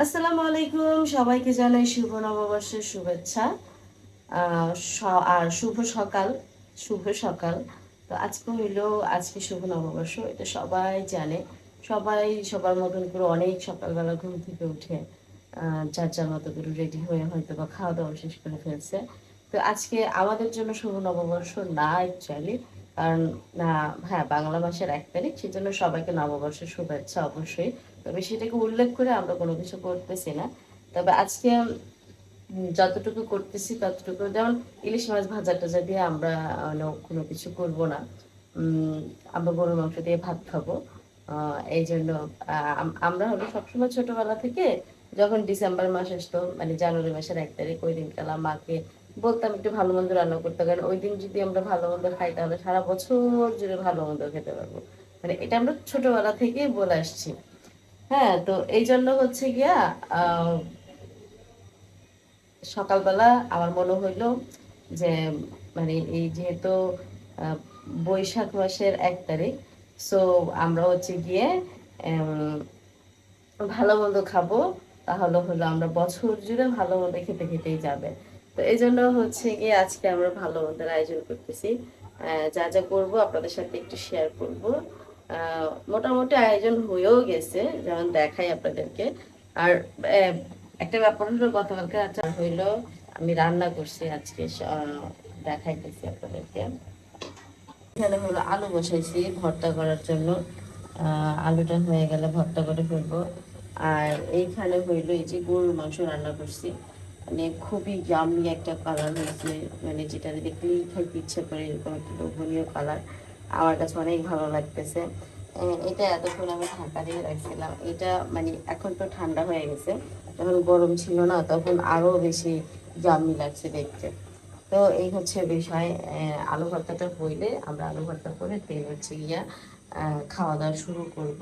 আসসালামু আলাইকুম। সবাইকে জানাই শুভ নববর্ষের শুভেচ্ছা। আর শুভ সকাল শুভ সকাল। তো আজকে হইল, আজকে শুভ নববর্ষ, এটা সবাই জানে। সবাই, সবার মতন করে অনেক সকালবেলা ঘুম থেকে উঠে যার যার মতো করে রেডি হয়ে হয়তো বা খাওয়া দাওয়া শেষ করে ফেলছে। তো আজকে আমাদের জন্য শুভ নববর্ষ না অ্যাকচুয়ালি কারণ হ্যাঁ বাংলা মাসের এক তারিখ সেজন্য সবাইকে নববর্ষের শুভেচ্ছা অবশ্যই। তবে সেটাকে উল্লেখ করে আমরা কোনো কিছু করতেছি না। তবে আজকে যতটুকু করতেছি ততটুকু, যেমন ইলিশ মাছ ভাজা টাজা দিয়ে আমরা কোনো কিছু করব না আমরা গরুর মাংস দিয়ে ভাত খাব। এই জন্য আমরা হলো সবসময় ছোটবেলা থেকে যখন ডিসেম্বর মাস আসতো মানে জানুয়ারি মাসের এক তারিখ, ওই দিনকালা মাকে বলতাম একটু ভালো মন্দ রান্না করতে, কারণ ওই দিন যদি আমরা ভালো মন্দ খাই, তাহলে সারা বছর জুড়ে ভালো মন্দ খেতে পারব। মানে এটা আমরা ছোটবেলা থেকেই বলে আসছি। হ্যাঁ তো এই জন্য হচ্ছে গিয়া সকালবেলা আমার মনে হইল যে মানে এই যেহেতু বৈশাখ মাসের এক তারিখ সো আমরা হচ্ছে গিয়ে ভালো মন্দ খাব, তাহলে হলো আমরা বছর জুড়ে ভালো মন্দ খেতে খেতেই যাবে। তো এই জন্য হচ্ছে গিয়ে আজকে আমরা ভালো মন্দের আয়োজন করতেছি। যা যা করব আপনাদের সাথে একটু শেয়ার করব। মোটামুটি আয়োজন হয়েও গেছে, যেমন দেখাই আপনাদেরকে। আর একটা ব্যাপার হলো, গতকালকে আচার হইল, আমি রান্না করছি আজকে দেখাইতেছি আপনাদেরকে। এখানে হলো আলু বসাইছি ভর্তা করার জন্য। আলুটা হয়ে গেলে ভর্তা করে ফেলব। আর এইখানে হইল এই যে গরুর মাংস রান্না করছি। মানে খুবই জামি একটা কালার হয়েছে। মানে যেটা দেখলেই খাইতে ইচ্ছে করে এরকম একটা লোভনীয় কালার আমার কাছে অনেক ভালো লাগতেছে। এটা এতক্ষণ আমি ঢাকা দিয়ে রাখছিলাম। এটা মানে এখন তো ঠান্ডা হয়ে গেছে। যখন গরম ছিল না, তখন আরও বেশি জামি লাগছে দেখতে। তো এই হচ্ছে বিষয়। আলু ভর্তাটা হইলে আমরা আলু ভর্তা করে তেল হচ্ছে গিয়া খাওয়া দাওয়া শুরু করব।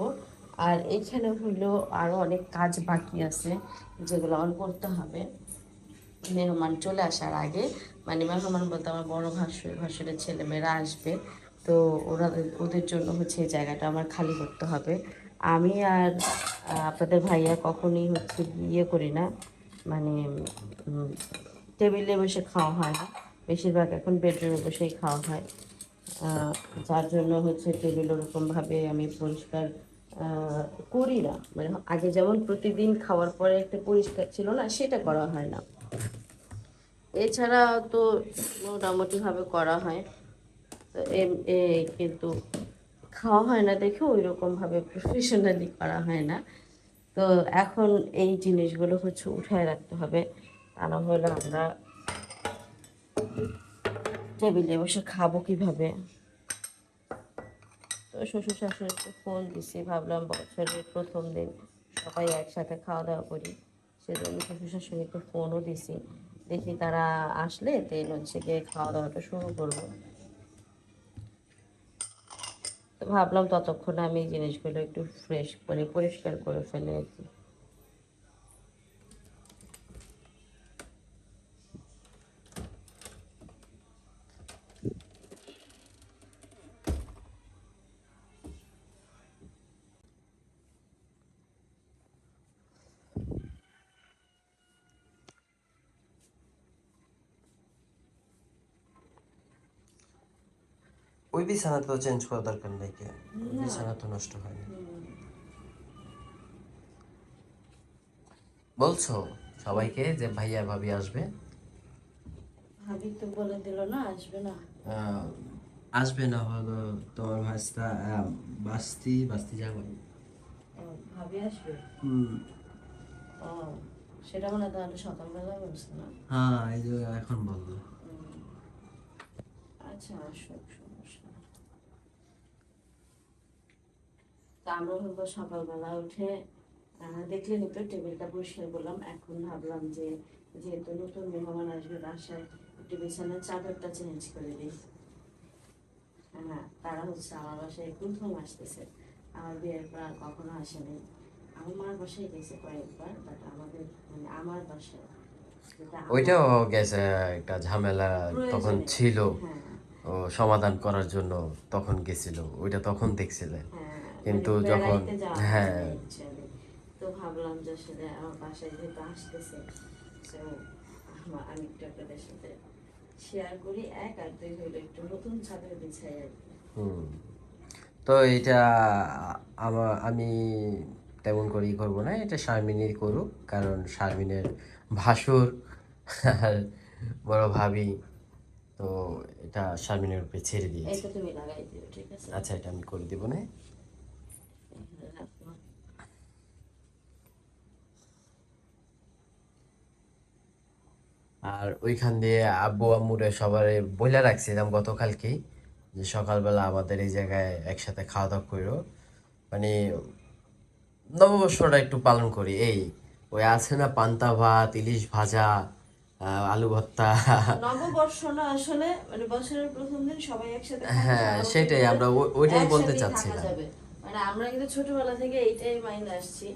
আর এইখানে হইল আরও অনেক কাজ বাকি আছে, যেগুলো আমার করতে হবে। মেহমান চলে আসার আগে মানে মেহমান বলতে, আমার বড় ভাসুর ভাসুরের ছেলেমেয়েরা আসবে, তো ওরা, ওদের জন্য হচ্ছে এই জায়গাটা আমার খালি করতে হবে। আমি আর আপনাদের ভাইয়া কখনই হচ্ছে ইয়ে করি না মানে টেবিলে বসে খাওয়া হয় না। বেশিরভাগ এখন বেডরুমে বসেই খাওয়া হয়। যার জন্য হচ্ছে টেবিল ওরকমভাবে আমি পরিষ্কার করি না। মানে আগে যেমন প্রতিদিন খাওয়ার পরে একটা পরিষ্কার ছিল না, সেটা করা হয় না। এছাড়া তো মোটামুটি ভাবে করা হয়। তো কিন্তু খাওয়া হয় না দেখে ওই রকম ভাবে প্রফেশনালি করা হয় না। তো এখন এই জিনিসগুলো হচ্ছে উঠায় রাখতে হবে। তা না হলে আমরা টেবিলে বসে খাব কীভাবে? তো শ্বশুর শাশুড়িকে ফোন দিছি, ভাবলাম বছরের প্রথম দিন সবাই একসাথে খাওয়া দাওয়া করি। সেজন্য শ্বশুর শাশুড়িকে ফোনও দিছি। দেখি তারা আসলে তেল হচ্ছে গিয়ে খাওয়া দাওয়াটা শুরু করব। তো ভাবলাম ততক্ষণে আমি এই জিনিসগুলো একটু ফ্রেশ করে পরিষ্কার করে ফেলে আর কি। ওই বিছানা তো চেঞ্জ করা দরকার নেই কে বিছানা তো নষ্ট হয়নি। বলছো সবাইকে যে ভাইয়া ভাবি আসবে? ভাবি তো বলে দিল না আসবে না। আসবে না হলো তোমার ভাস্তা বাস্তি বাস্তি যাবে ভাবি আসবে? হুম। ও সেটা মনে হয় তাহলে সকালবেলা বলছে না? হ্যাঁ এই যে এখন বলল। আচ্ছা আসুক সমস্যা নেই। তা আমরা হলো সকালবেলা উঠে আহ, দেখলেন তো টেবিলটা পরিষ্কার করলাম। এখন ভাবলাম যে যেহেতু নতুন মেহমান আসবে বাসায় একটু বিছানার চাদরটা চেঞ্জ করে দিই। হ্যাঁ তারা হচ্ছে আমার বাসায় প্রথম আসতেছে। আমার বিয়ের পর কখনো আসেনি। আমার মার বাসায় গেছে কয়েকবার বাট আমাদের মানে আমার বাসায়। ওইটাও গেছে একটা ঝামেলা তখন ছিল। হ্যাঁ। ও সমাধান করার জন্য তখন গেছিল। ওইটা তখন দেখছিলে। হ্যাঁ, কিন্তু যখন হ্যাঁ। তো ভাবলাম যে আসলে আমার বাসায় যেহেতু আসতেছে so আমি একটু আপনাদের সাথে শেয়ার করি। এক আর দুই একটু নতুন চাদর বিছাই আর হুম। তো এটা আমার আমি তেমন করে ই করব না এটা শারমিনই করুক কারণ শারমিনের ভাসুর আর বড় ভাবি তো এটা শারমিনের উপরে ছেড়ে দিয়েছি। আচ্ছা এটা আমি করে দিব না। আর ওইখান দিয়ে আব্বু আম্মুরে সবারে বইলা রাখছিলাম গতকালকেই যে সকালবেলা আমাদের এই জায়গায় একসাথে খাওয়া দাওয়া করো মানে নববর্ষটা একটু পালন করি এই ওই আছে না পান্তা ভাত ইলিশ ভাজা আলু ভর্তা। নববর্ষ না আসলে মানে বছরের প্রথম দিন সবাই একসাথে হ্যাঁ, সেটাই, আমরা ওইটাই বলতে চাচ্ছিলাম। মানে আমরা কিন্তু ছোটবেলা থেকে এইটাই মাইন্ড আসছি।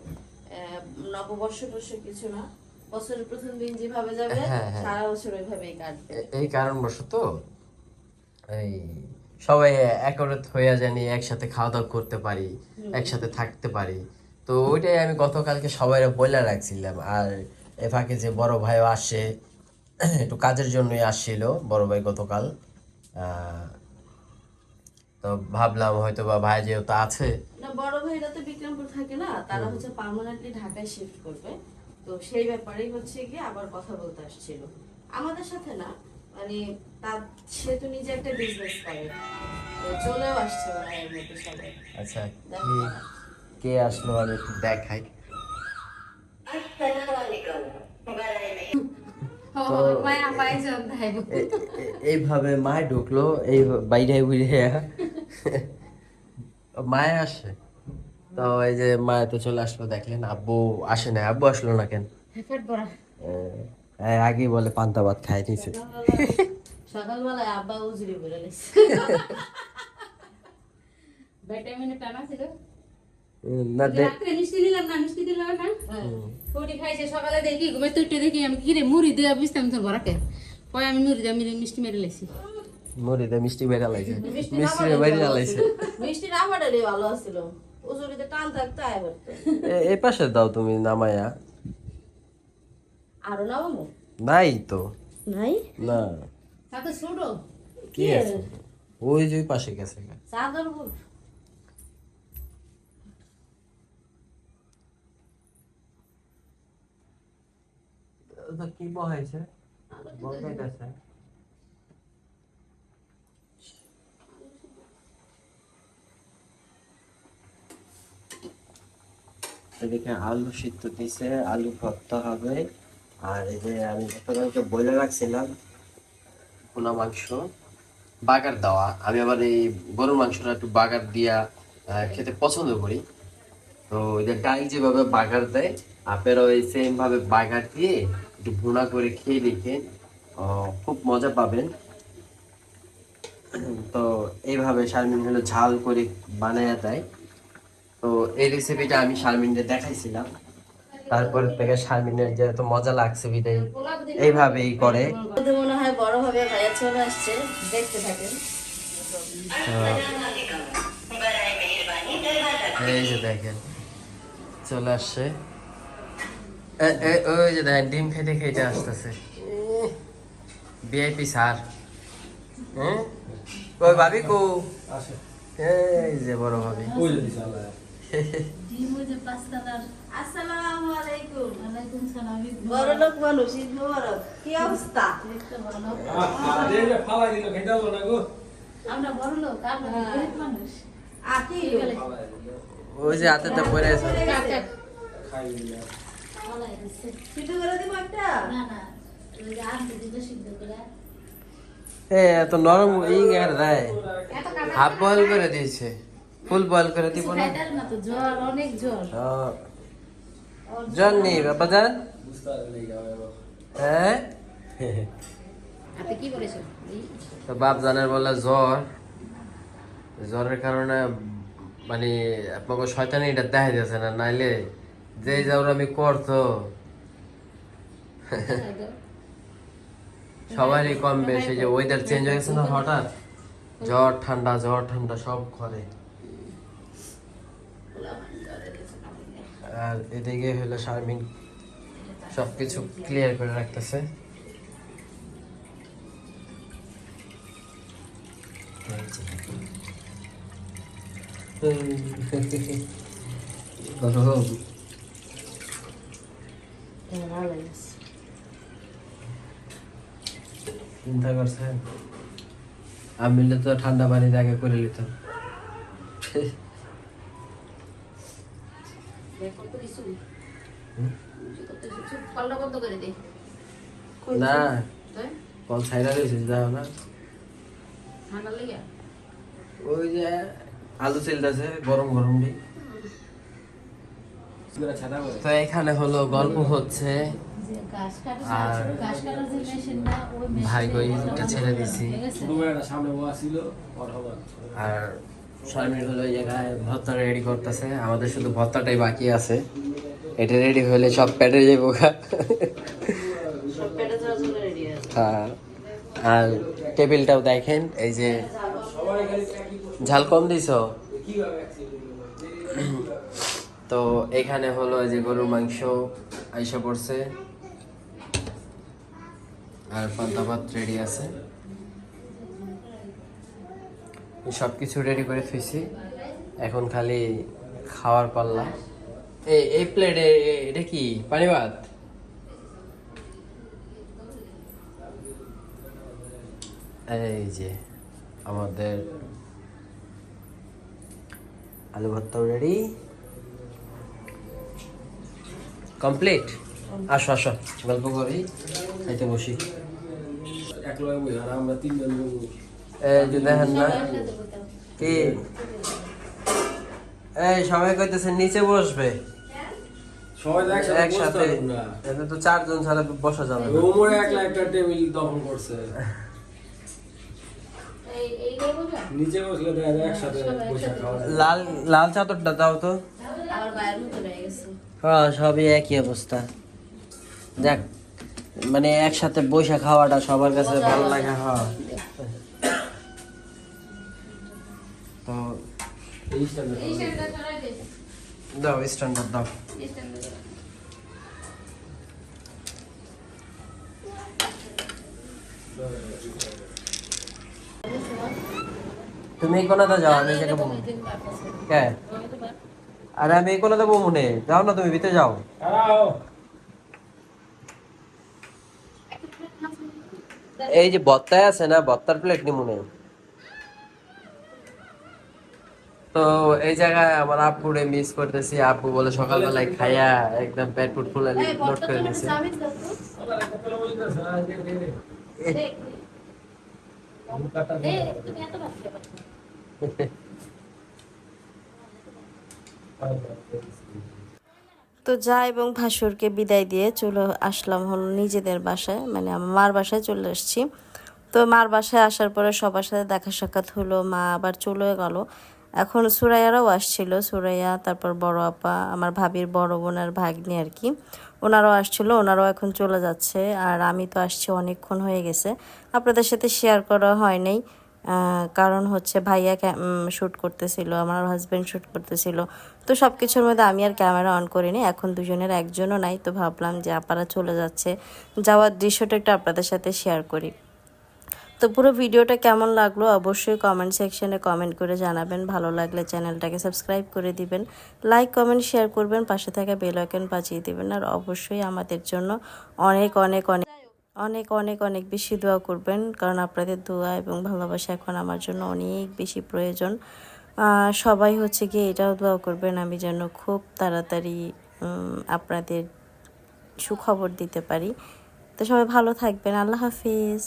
নববর্ষ টর্ষ কিছু না বছরের প্রথম দিন যেভাবে যাবে হ্যাঁ, হ্যাঁ। সারা বছর ওইভাবেই কাটবে। এই কারণবশত এই সবাই একরত হইয়া জানি একসাথে খাওয়া দাওয়া করতে পারি একসাথে থাকতে পারি। তো ওইটাই আমি গতকালকে সবাই বলে রাখছিলাম। আর এ ফাঁকে যে বড় ভাইও আসে একটু কাজের জন্যই আসছিল বড় ভাই গতকাল। আহ, তো ভাবলাম হয়তো বা ভাই যেহেতু আছে। না বড় ভাইরা তো বিক্রমপুর থাকে না তারা হচ্ছে পার্মানেন্টলি ঢাকায় শিফট করবে। তো সেই ব্যাপারেই হচ্ছে কি আবার কথা বলতে আসছিল। আমাদের সাথে না মানে তার সে তো নিজে একটা বিজনেস করে। তো চলেও আসছে এর মধ্যে সবাই। আচ্ছা কি কে আসলো আমি একটু দেখাই। এ- এ- এইভাবে মায় ঢুকলো এই বাইরে বুঝে মায় আসে। তো এই যে মায় তো চলে আসলো দেখলেন আব্বু আসে না আব্বু আসলো না কেন? এই আগেই বলে পান্তা ভাত খাই নিছে। সকালবেলায় আব্বা উজুরি বলে নিচ্ছে টানা ছিল না রাত্রে মিষ্টি দিলাম না মিষ্টি দিলাম না? ফুটি খাইছে সকালে দেখি ঘুমে তুইটে দেখি আমি কিরে মুড়ি দিয়ে বিস্তাম তোর বরাকে পরে আমি মুড়ি দিয়ে মিষ্টি মেরে লেছি। মরি দে মিষ্টি বেড়া লাইছে মিষ্টি না বেড়া ভালো লাইছে মিষ্টি না পাঠালে ভালো ছিল উজুরিতে টান থাকতে আয় এই পাশে দাও তুমি নামায়া। আরও না নাই তো। নাই? না। সাথে ছোট কি আছে? ওই যে পাশে গেছে। চাদর কি বহাইছে? বহাইতেছে এদিকে আলু সিদ্ধ দিছে আলু ভর্তা হবে। আর এই যে আমি গতকালকে বলে রাখছিলাম পোনা মাংস। বাগার দেওয়া। আমি আবার এই গরুর মাংসটা একটু বাগার দিয়া খেতে পছন্দ করি। তো এই যে ডাল যেভাবে বাগার দেয় আপনারা ওই সেম ভাবে বাগার দিয়ে একটু ভুনা করে খেয়ে আহ, খুব মজা পাবেন। তো এইভাবে শারমিন হলো ঝাল করে বানায় দেয়। তো এই রেসিপিটা আমি শারমিনকে দেখাইছিলাম। তারপর থেকে শারমিনের যে যেহেতু মজা লাগছে বিদায় এইভাবেই করে। তো মনে হয় বড় হবে ভাইয়া চলে আসছে দেখতে থাকেন। এই যে দেখেন চলে আসছে। ওই যে দেখেন ডিম খেতে খেতে আসতেছে। VIP sir. হ্যাঁ? ওই ভাবি কো? এই যে বড় ভাবি। আসসালামু আলাইকুম আলাইকুম সালাম বড় লোক মানুষ ঈদ মোবারক কি অবস্থা দেখতে ভালো খাওয়া আমরা বড় লোক আমরা গরিব মানুষ আ ওই যে হাতে পরে আছে কাক কাক ভালাই দিছে সিদ্ধ করে দিব একটা না না ওই যে আনতে দিতে সিদ্ধ করে এ এত নরম ই গের দেয় হাফ বয়েল করে দিয়েছে ফুল বয়েল করে দিব না? অনেক ও, নেই বাবা জান হ্যাঁ? তো বাপ জানের বলে জ্বর। জ্বরের কারণে মানে আপনাকে শয়তানি এটা দেখা যাচ্ছে না নাইলে যে যাওয়ার আমি করতো। সবারই কম বেশি যে ওয়েদার চেঞ্জ হয়ে গেছে না হঠাৎ। জ্বর ঠান্ডা জ্বর ঠান্ডা সব ঘরে। আর এদিকে হলো শারমিন সবকিছু ক্লিয়ার করে রাখতেছে। চিন্তা করছেন? আমি তো ঠান্ডা পানি আগে করে নিতাম কত কিছু কত কিছু পাল্টা বন্ধ করে দে না। কল ছাইরা রয়েছে যাও না ওই যে আলু চিলতেছে গরম গরম দি। তো এখানে হলো গল্প হচ্ছে। যে ঘাস কাটা আর ভাই ছেড়ে দিছি। সামনে বসা ছিল আর শারমিন হলো এই জায়গায় ভর্তা রেডি করতেছে। আমাদের শুধু ভর্তাটাই বাকি আছে। এটা রেডি হলে সব যাব হ্যাঁ। আর টেবিলটাও দেখেন এই যে ঝাল কম দিছ? তো এখানে হলো যে গরুর মাংস আইসা পড়ছে। আর পান্তা ভাত রেডি আছে। সব কিছু রেডি করে থুইছি। এখন খালি খাওয়ার পাল্লা। এই এই প্লেটে এটা কি? পানি ভাত এই যে, আমাদের আলু ভর্তাও রেডি কমপ্লিট আসো আসো, গল্প করি। খাইতে বসি। এক লগে বই আর আমরা তিনজন এই যে দেখেন না। কি? এই সবাই কইতেছে নিচে বসবে। একসাথে একসাথে বসতে পারব না। এতে তো চারজন ছাড়া বসা যাবে না। একলা একটা টেবিল দখল করছে। এই এই করব না? নিচে বসলে একসাথে বসে খাওয়া যায়। লাল লাল চাদরটা দাও তো। হ্যাঁ সবই একই অবস্থা। দেখ মানে একসাথে বসে খাওয়াটা সবার কাছে ভালো লাগে হ্যাঁ তো দাও স্ট্যান্ডার্ড দাও। তুমি কোনাতে যাও আমি জায়গায় বমু কে? আরে আমি এই কোনাতে বমু নে। যাও না তুমি ভিতরে যাও। এই যে বত্তায় আছে না বত্তার প্লেট নিমুনে তো এই জায়গায় আমার আপুরে মিস করতেছি। আপু বলে সকালবেলায় খাইয়া একদম পেট ফুট ফুলে লোড করে নিছে তো। যা এবং ভাসুরকে বিদায় দিয়ে চলে আসলাম হলো নিজেদের বাসায় মানে আমার মার বাসায় চলে আসছি। তো মার বাসায় আসার পরে সবার সাথে দেখা সাক্ষাৎ হলো মা আবার চলে গেল। এখন সুরাইয়ারাও আসছিল, সুরাইয়া, তারপর বড় আপা, আমার ভাবির বড় বোনের ভাগ্নি আর কি। ওনারাও আসছিল, ওনারাও এখন চলে যাচ্ছে, আর আমি তো আসছি অনেকক্ষণ হয়ে গেছে। আপনাদের সাথে শেয়ার করা হয় নাই কারণ হচ্ছে ভাইয়া শ্যুট করতেছিল, আমার হাজব্যান্ড শ্যুট করতেছিল। তো সব কিছুর মধ্যে আমি আর ক্যামেরা অন করিনি, এখন দুজনের একজনও নাই, তো ভাবলাম যে আপারা চলে যাচ্ছে। যাওয়ার দৃশ্যটা একটু আপনাদের সাথে শেয়ার করি। তো পুরো ভিডিওটা কেমন লাগল অবশ্যই কমেন্ট সেকশনে কমেন্ট করে জানাবেন। ভালো লাগলে চ্যানেলটাকে সাবস্ক্রাইব করে দিবেন। লাইক কমেন্ট শেয়ার করবেন। পাশে থাকা বেল আইকন বাজিয়ে দিবেন। আর অবশ্যই আমাদের জন্য অনেক অনেক অনেক অনেক অনেক অনেক বেশি দোয়া করবেন। কারণ আপনাদের দোয়া এবং ভালোবাসা এখন আমার জন্য অনেক বেশি প্রয়োজন। সবাই হচ্ছে গিয়ে এটাও দোয়া করবেন, আমি যেন খুব তাড়াতাড়ি আপনাদের সুখবর দিতে পারি। তো সবাই ভালো থাকবেন। আল্লাহ হাফিজ।